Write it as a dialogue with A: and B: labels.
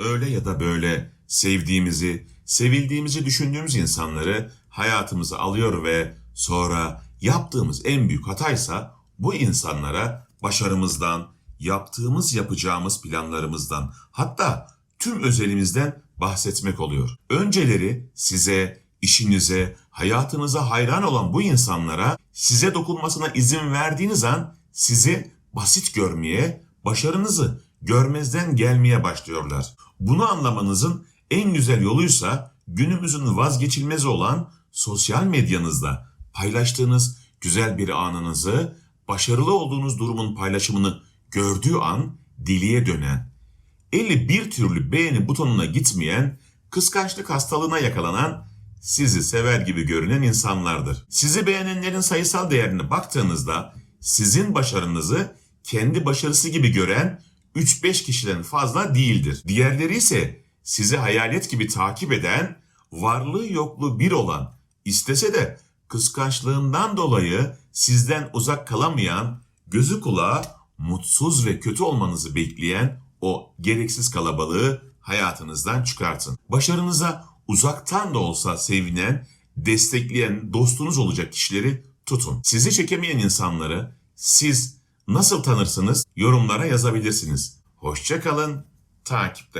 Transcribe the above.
A: Öyle ya da böyle sevdiğimizi, sevildiğimizi düşündüğümüz insanları hayatımıza alıyor ve sonra yaptığımız en büyük hataysa bu insanlara başarımızdan, yaptığımız yapacağımız planlarımızdan hatta tüm özelimizden bahsetmek oluyor. Önceleri size, işinize, hayatınıza hayran olan bu insanlara size dokunmasına izin verdiğiniz an sizi basit görmeye, başarınızı görmezden gelmeye başlıyorlar. Bunu anlamanızın en güzel yoluysa günümüzün vazgeçilmezi olan sosyal medyanızda paylaştığınız güzel bir anınızı, başarılı olduğunuz durumun paylaşımını gördüğü an diliye dönen, eli bir türlü beğeni butonuna gitmeyen, kıskançlık hastalığına yakalanan, sizi sever gibi görünen insanlardır. Sizi beğenenlerin sayısal değerine baktığınızda sizin başarınızı kendi başarısı gibi gören 3-5 kişiden fazla değildir. Diğerleri ise sizi hayalet gibi takip eden, varlığı yokluğu bir olan, istese de kıskançlığından dolayı sizden uzak kalamayan, gözü kulağı mutsuz ve kötü olmanızı bekleyen o gereksiz kalabalığı hayatınızdan çıkartın. Başarınıza uzaktan da olsa sevinen, destekleyen dostunuz olacak kişileri tutun. Sizi çekemeyen insanları siz nasıl tanırsınız? Yorumlara yazabilirsiniz. Hoşça kalın, takipte